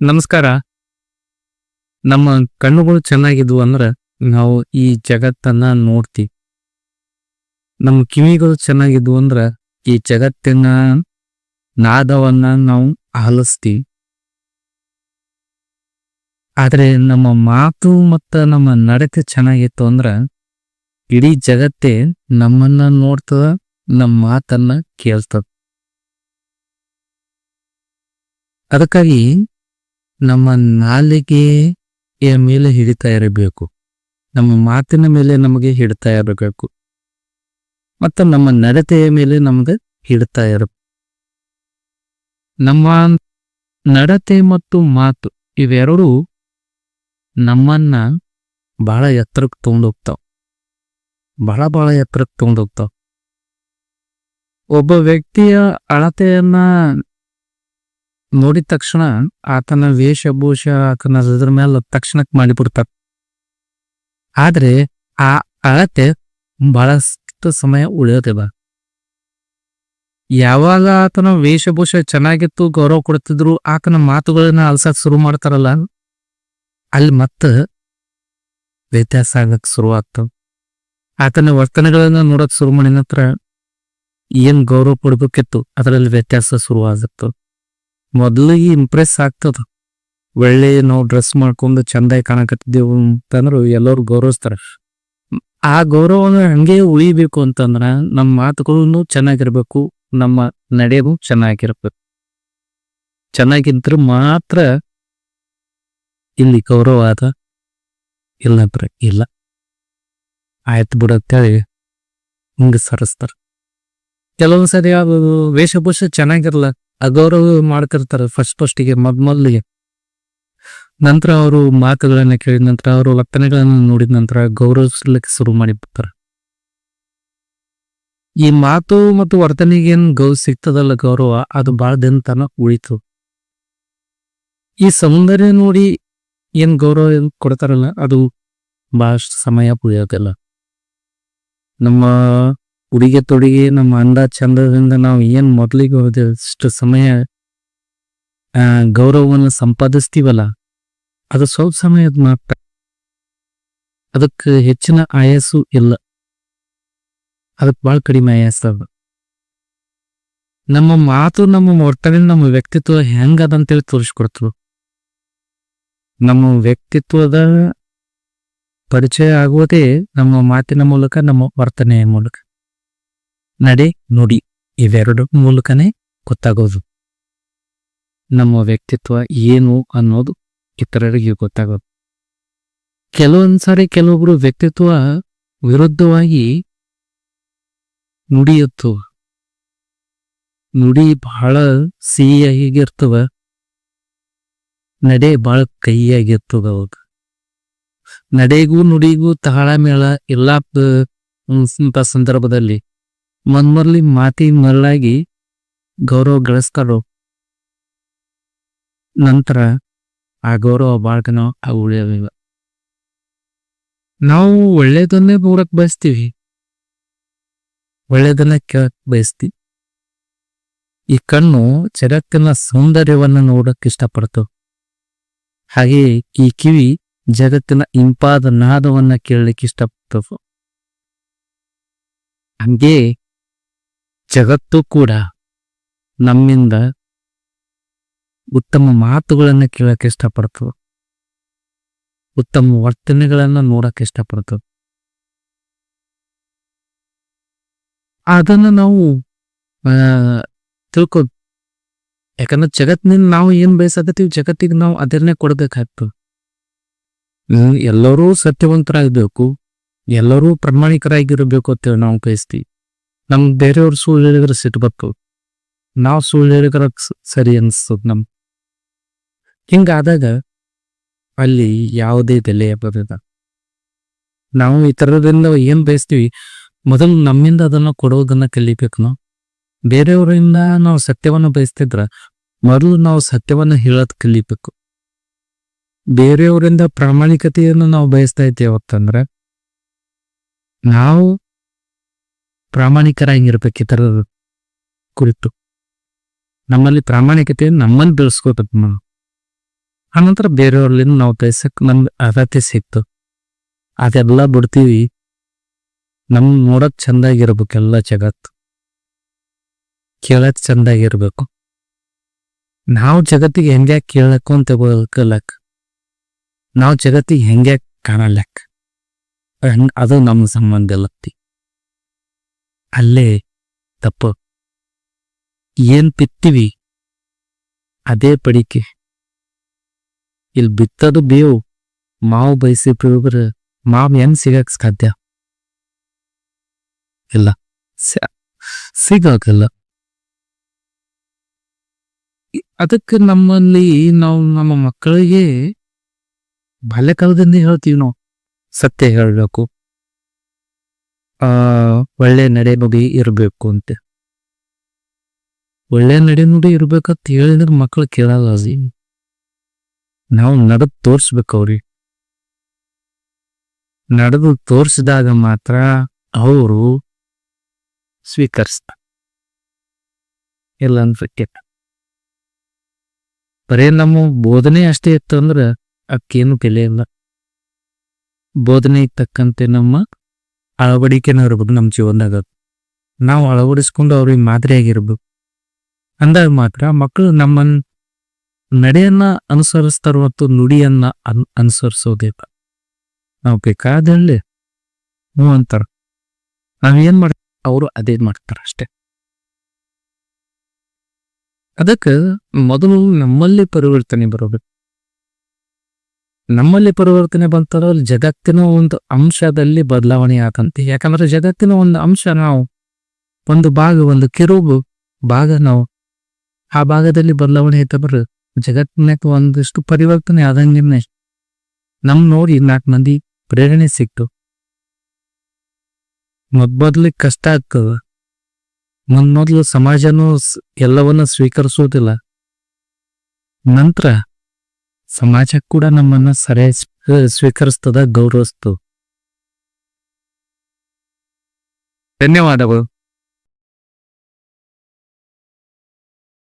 ನಮಸ್ಕಾರ. ನಮ್ಮ ಕಣ್ಣುಗಳು ಚೆನ್ನಾಗಿದ್ವು ಅಂದ್ರೆ ನಾವು ಈ ಜಗತ್ತನ್ನ ನೋಡ್ತೀವಿ. ನಮ್ಮ ಕಿವಿಗಳು ಚೆನ್ನಾಗಿದ್ವು ಅಂದ್ರೆ ಈ ಜಗತ್ತಿನ ನಾದವನ್ನ ನಾವು ಆಲಿಸ್ತೀವಿ. ಆದ್ರೆ ನಮ್ಮ ಮಾತು ಮತ್ತ ನಮ್ಮ ನಡತೆ ಚೆನ್ನಾಗಿತ್ತು ಅಂದ್ರ ಇಡೀ ಜಗತ್ತೇ ನಮ್ಮನ್ನ ನೋಡ್ತದ, ನಮ್ಮ ಮಾತನ್ನ ಕೇಳ್ತದ. ಅದಕ್ಕಾಗಿ ನಮ್ಮ ನಾಲಿಗೆಯ ಮೇಲೆ ಹಿಡಿತಾ ಇರಬೇಕು. ನಮ್ಮ ಮಾತಿನ ಮೇಲೆ ನಮಗೆ ಹಿಡ್ತಾ ಇರಬೇಕು. ಮತ್ತು ನಮ್ಮ ನಡತೆಯ ಮೇಲೆ ನಮಗೆ ಹಿಡ್ತಾ ಇರಬೇಕು ನಮ್ಮ ನಡತೆ ಮತ್ತು ಮಾತು ಇವೆರಡೂ ನಮ್ಮನ್ನ ಬಹಳ ಎತ್ತರಕ್ಕೆ ತೊಗೊಂಡೋಗ್ತಾವ. ಬಹಳ ಬಹಳ ಎತ್ತರಕ್ಕೆ ತೊಗೊಂಡೋಗ್ತಾವ. ಒಬ್ಬ ವ್ಯಕ್ತಿಯ ಅಳತೆಯನ್ನ ನೋಡಿದ ತಕ್ಷಣ ಆತನ ವೇಷಭೂಷ ಆತನ ಅದ್ರ ಮೇಲೆ ತಕ್ಷಣಕ್ಕೆ ಮಾಡಿಬಿಡ್ತಾರ. ಆದ್ರೆ ಆ ಅಳತೆ ಬಹಳಷ್ಟು ಸಮಯ ಉಳಿಯೋದಿಲ್ಲ. ಯಾವಾಗ ಆತನ ವೇಷಭೂಷ ಚೆನ್ನಾಗಿತ್ತು, ಗೌರವ ಕೊಡ್ತಿದ್ರು, ಆತನ ಮಾತುಗಳನ್ನ ಅಲ್ಸಕ್ ಶುರು ಮಾಡ್ತಾರಲ್ಲ, ಅಲ್ಲಿ ಮತ್ತ ವ್ಯತ್ಯಾಸ ಆಗಕ್ ಶುರು ಆತನ ವರ್ತನೆಗಳನ್ನ ನೋಡಕ್ ಶುರು ಮಾಡಿದ ನಂತರ ಏನ್ ಗೌರವ ಕೊಡ್ಬೇಕಿತ್ತು, ಅದರಲ್ಲಿ ವ್ಯತ್ಯಾಸ ಶುರು ಮೊದಲಿಗೆ ಇಂಪ್ರೆಸ್ ಆಗ್ತದ. ಒಳ್ಳೆ ನಾವು ಡ್ರೆಸ್ ಮಾಡ್ಕೊಂಡು ಚಂದ ಕಾಣಕತ್ತಿದ್ದೇವು ಅಂತಂದ್ರು ಎಲ್ಲರೂ ಗೌರವಿಸ್ತಾರ. ಆ ಗೌರವನ ಹಂಗೆ ಉಳಿಬೇಕು ಅಂತಂದ್ರ ನಮ್ಮ ಮಾತುಗಳನ್ನು ಚೆನ್ನಾಗಿರ್ಬೇಕು, ನಮ್ಮ ನಡೆಗೂ ಚೆನ್ನಾಗಿರ್ಬೇಕು. ಚೆನ್ನಾಗಿದ್ರೆ ಮಾತ್ರ ಇಲ್ಲಿ ಗೌರವ ಅದ ಇಲ್ಲ ಇಲ್ಲ. ಆಯ್ತು ಬಿಡತ್ತೇಳಿ ಹಿಂಗೆ ಸರಿಸ್ತಾರ. ಕೆಲವೊಂದ್ ಸರಿ ಅದು ವೇಷಭೂಷ ಚೆನ್ನಾಗಿರಲ್ಲ. ಅಗೌರವ ಮಾಡ್ತಿರ್ತಾರೆ ಫಸ್ಟ್ ಫಸ್ಟಿಗೆ ಮೊದ್ ಮೊದಲಿಗೆ. ನಂತರ ಅವರು ಮಾತುಗಳನ್ನ ಕೇಳಿದ ನಂತರ ಅವರು ವರ್ತನೆಗಳನ್ನ ನೋಡಿದ ನಂತರ ಗೌರವಿಸ್ಲಿಕ್ಕೆ ಶುರು ಮಾಡಿಬಿಡ್ತಾರೆ ಈ ಮಾತು ಮತ್ತು ವರ್ತನೆಗೆ ಏನ್ ಗೌ ಸಿಗ್ತದಲ್ಲ ಗೌರವ, ಅದು ಬಹಳ ದಿನ ತನ ಉಳಿತು. ಈ ಸೌಂದರ್ಯ ನೋಡಿ ಏನ್ ಗೌರವ ಕೊಡ್ತಾರಲ್ಲ ಅದು ಬಹಳಷ್ಟು ಸಮಯ ಉಳಿಯೋದಿಲ್ಲ. ನಮ್ಮ ಉಡುಗೆ ತೊಡುಗೆ ನಮ್ಮ ಅಂದ ಚಂದದಿಂದ ನಾವು ಏನ್ ಮೊದಲಿಗೆ ಹೋದಷ್ಟು ಸಮಯ ಗೌರವವನ್ನು ಸಂಪಾದಿಸ್ತೀವಲ್ಲ, ಅದು ಸ್ವಲ್ಪ ಸಮಯದ ಮಾತ್ರ. ಅದಕ್ಕೆ ಹೆಚ್ಚಿನ ಆಯಾಸು ಇಲ್ಲ. ಅದಕ್ಕೆ ಭಾಳ ಕಡಿಮೆ ಆಯಾಸ ಅದ. ನಮ್ಮ ಮಾತು ನಮ್ಮ ವರ್ತನೆ ನಮ್ಮ ವ್ಯಕ್ತಿತ್ವ ಹೆಂಗದಂತೇಳಿ ತೋರಿಸ್ಕೊಡ್ತು ನಮ್ಮ ವ್ಯಕ್ತಿತ್ವದ ಪರಿಚಯ ಆಗುವುದೇ ನಮ್ಮ ಮಾತಿನ ಮೂಲಕ, ನಮ್ಮ ವರ್ತನೆಯ ಮೂಲಕ. ನಡೆ, ನುಡಿ ಇವೆರಡು ಮೂಲಕನೇ ಗೊತ್ತಾಗೋದು. ನಮ್ಮ ವ್ಯಕ್ತಿತ್ವ ಏನು ಅನ್ನೋದು ಇತರರಿಗೆ ಗೊತ್ತಾಗೋದು. ಕೆಲವೊಂದ್ಸಾರಿ ಕೆಲವೊಬ್ರು ವ್ಯಕ್ತಿತ್ವ ವಿರುದ್ಧವಾಗಿ ನುಡಿಯುತ್ತವ. ನುಡಿ ಬಹಳ ಸಿಹಿಯಾಗಿರ್ತವ. ನಡೆ ಬಹಳ ಕಹಿಯಾಗಿರ್ತದ ಅವಾಗ. ನಡೆಗೂ ನುಡಿಗೂ ತಾಳಮೇಳ ಎಲ್ಲ ಇಂಥ ಸಂದರ್ಭದಲ್ಲಿ. ಮೊದ್ಮೊದ್ಲಿ ಮಾತಿ ಮರಳಾಗಿ ಗೌರವ ಗಳಿಸ್ತಾರೋ? ನಂತರ ಆ ಗೌರವ ಬಾಳ್ಕನ, ಆ ಉಳಿಯವ ನಾವು ಒಳ್ಳೇದನ್ನೇ ನೋಡಕ್ ಬಯಸ್ತೀವಿ. ಒಳ್ಳೇದನ್ನ ಕೇಳಕ್ ಬಯಸ್ತಿ ಈ ಕಣ್ಣು ಜಗತ್ತಿನ ಸೌಂದರ್ಯವನ್ನ ನೋಡಕ್ ಇಷ್ಟಪಡ್ತವೆ ಹಾಗೆ ಈ ಕಿವಿ ಜಗತ್ತಿನ ಇಂಪಾದ ನಾದವನ್ನ ಕೇಳಲಿಕ್ಕೆ ಇಷ್ಟಪಡ್ತವೆ ಹಂಗೆ ಜಗತ್ತು ಕೂಡ ನಮ್ಮಿಂದ ಉತ್ತಮ ಮಾತುಗಳನ್ನು ಕೇಳಕ್ಕೆ ಇಷ್ಟಪಡ್ತು ಉತ್ತಮ ವರ್ತನೆಗಳನ್ನು ನೋಡಕ್ಕೆ ಇಷ್ಟಪಡ್ತು ಅದನ್ನ ನಾವು ತಿಳ್ಕೊ ಯಾಕಂದ್ರೆ ಜಗತ್ತಿನಿಂದ ನಾವು ಏನು ಬಯಸಕತ್ತೀವಿ, ಜಗತ್ತಿಗೆ ನಾವು ಅದನ್ನೇ ಕೊಡಬೇಕಾಗ್ತದೆ. ಎಲ್ಲರೂ ಸತ್ಯವಂತರಾಗಬೇಕು, ಎಲ್ಲರೂ ಪ್ರಾಮಾಣಿಕರಾಗಿರಬೇಕು ಅಂತೇಳಿ ನಾವು ಬಯಸ್ತೀವಿ. ನಮ್ ಬೇರೆಯವ್ರು ಸುಳ್ಳು ಹೇಳಿದ್ರೆ ಬರ್ತವೆ ನಾವು ಸುಳ್ಳು ಹೇಳಿದ್ರೆ ಸರಿ ಅನ್ಸ್ತದ ನಮ್. ಹಿಂಗಾದಾಗ ಅಲ್ಲಿ ಯಾವುದೇ ಬೆಲೆ ಬರೋದ ನಾವು ಇತರರಿಂದ ಏನ್ ಬಯಸ್ತೀವಿ? ಮೊದಲು ನಮ್ಮಿಂದ ಅದನ್ನ ಕೊಡೋದನ್ನ ಕಲಿಬೇಕು ನಾವು. ಬೇರೆಯವರಿಂದ ನಾವು ಸತ್ಯವನ್ನ ಬಯಸ್ತಿದ್ರ ಮೊದಲು ನಾವು ಸತ್ಯವನ್ನ ಹೇಳೋದ್ ಕಲಿಬೇಕು. ಬೇರೆಯವರಿಂದ ಪ್ರಾಮಾಣಿಕತೆಯನ್ನು ನಾವು ಬಯಸ್ತಾ ಇದ್ದೇವೆ ಅಂತಂದ್ರೆ ನಾವು ಪ್ರಾಮಾಣಿಕರಾಗಿರ್ಬೇಕು ಇತರರ ಕುರಿತು. ನಮ್ಮಲ್ಲಿ ಪ್ರಾಮಾಣಿಕತೆ ನಮ್ಮನ್ನು ಬೆಳೆಸ್ಕೋಬೇಕು ನಾವು ಆನಂತರ ಬೇರೆಯವ್ರಲ್ಲಿಂದ ನಾವು ಬಯಸಕ್ ನಮ್ಗೆ ಅರ್ಹತೆ ಸಿಕ್ತು. ಅದೆಲ್ಲ ಬಿಡ್ತೀವಿ. ನಮ್ ನೋಡಕ್ ಚಂದಾಗಿರ್ಬೇಕು ಎಲ್ಲ ಜಗತ್ತು. ಕೇಳಕ್ ಚಂದಾಗಿರ್ಬೇಕು. ನಾವು ಜಗತ್ತಿಗೆ ಹೆಂಗ್ಯಾಕ್ ಕೇಳಕ್ಕು ಅಂತ ತಿಳ್ಕೊಳಕ್. ನಾವು ಜಗತ್ತಿಗೆ ಹೆಂಗ್ಯಾಕ್ ಕಾಣಲಕ್ ಹಂಗ್- ಅದು ನಮ್ಮ ಸಂಬಂಧ ಇಲ್ಲತ್ತಿ ಅಲ್ಲೇ ತಪ್ಪು. ಏನ್ ಬಿತ್ತೀವಿ ಅದೇ ಪಡಿಕೆ. ಇಲ್ಲಿ ಬಿತ್ತದು ಬೇವು, ಮಾವು ಬಯಸಿ ಬಿಡುಗ್ರ ಮಾವು ಹೆಂಗ್ ಸಿಗಕ್ ಸಾಧ್ಯ? ಇಲ್ಲ ಸಿಗಾಕಲ್ಲ. ಅದಕ್ಕೆ ನಮ್ಮಲ್ಲಿ ನಾವು ನಮ್ಮ ಮಕ್ಕಳಿಗೆ ಬಾಲ್ಯಕಾಲದಿಂದ ಹೇಳ್ತೀವಿ ನಾವು, ಸತ್ಯ ಹೇಳ್ಬೇಕು. ಒಳ್ಳೆ ನಡೆ ನುಡಿ ಇರ್ಬೇಕು ಅಂತ. ಒಳ್ಳೆ ನಡೆ ನುಡಿ ಇರ್ಬೇಕಂತ ಹೇಳಿದ್ರೆ ಮಕ್ಕಳು ಕೇಳಲ್ಲ ಅಜಿ. ನಾವು ನಡೆದು ತೋರಿಸ್ಬೇಕು ಅವ್ರಿ ನಡೆದು ತೋರಿಸಿದಾಗ ಮಾತ್ರ ಅವರು ಸ್ವೀಕರಿಸ್ತಾರೆ. ಇಲ್ಲ ಅನ್ಸಕ್ಕೆ ಬರೇ ನಮ್ಮ ಬೋಧನೆ ಅಷ್ಟೇ ಇತ್ತು ಅಂದ್ರೆ ಅಕ್ಕೇನು ಬೆಲೆ ಇಲ್ಲ. ಬೋಧನೆ ತಕ್ಕಂತೆ ನಮ್ಮ ಅಳವಡಿಕೆನೂ ಇರ್ಬೋದು ನಮ್ಮ ಜೀವನದಾಗ ನಾವು ಅಳವಡಿಸ್ಕೊಂಡು ಅವ್ರಿಗೆ ಮಾದರಿಯಾಗಿರ್ಬೇಕು. ಅಂದಾಗ ಮಾತ್ರ ಮಕ್ಕಳು ನಮ್ಮನ್ನು ನಡೆಯನ್ನ ಅನುಸರಿಸ್ತಾರ ಮತ್ತು ನುಡಿಯನ್ನ ಅನ್, ಅನುಸರಿಸೋದಿಲ್ಲ. ನಾವು ಬೇಕಾದಲ್ಲಿ ಹ್ಞೂ ಅಂತಾರ. ನಾವೇನ್ ಮಾಡ, ಅವರು ಅದೇ ಮಾಡ್ತಾರ ಅಷ್ಟೇ. ಅದಕ್ಕೆ ಮೊದಲು ನಮ್ಮಲ್ಲಿ ಪರಿವರ್ತನೆ ಬರಬೇಕು ನಮ್ಮಲ್ಲಿ ಪರಿವರ್ತನೆ ಬಂತಾರೋ ಅಲ್ಲಿ ಜಗತ್ತಿನ ಒಂದು ಅಂಶದಲ್ಲಿ ಬದಲಾವಣೆ ಆಗಂತೆ ಯಾಕಂದ್ರೆ ಜಗತ್ತಿನ ಒಂದು ಅಂಶ ನಾವು ಒಂದು ಭಾಗ, ಒಂದು ಕಿರುಬು ಭಾಗ ನಾವು ಆ ಭಾಗದಲ್ಲಿ ಬದಲಾವಣೆ ಐತಂದ್ರೆ ಜಗತ್ತಿನ ಒಂದಿಷ್ಟು ಪರಿವರ್ತನೆ ಆದಂಗೆ ನಮ್ ನೋಡಿ ನಾಲ್ಕು ಮಂದಿ ಪ್ರೇರಣೆ ಸಿಕ್ತು. ಮೊದ್ಮೊದ್ಲಿಗೆ ಕಷ್ಟ ಆಗ್ತದ. ಮೊದ್ಮೊದ್ಲು ಸಮಾಜನೂ ಎಲ್ಲವನ್ನ ಸ್ವೀಕರಿಸೋದಿಲ್ಲ. ನಂತರ ಸಮಾಜ ಕೂಡ ನಮ್ಮನ್ನ ಸರಿಯಾಗಿ ಸ್ವ- ಸ್ವೀಕರಿಸ್ತದ ಗೌರವಿಸ್ತು. ಧನ್ಯವಾದಗಳು.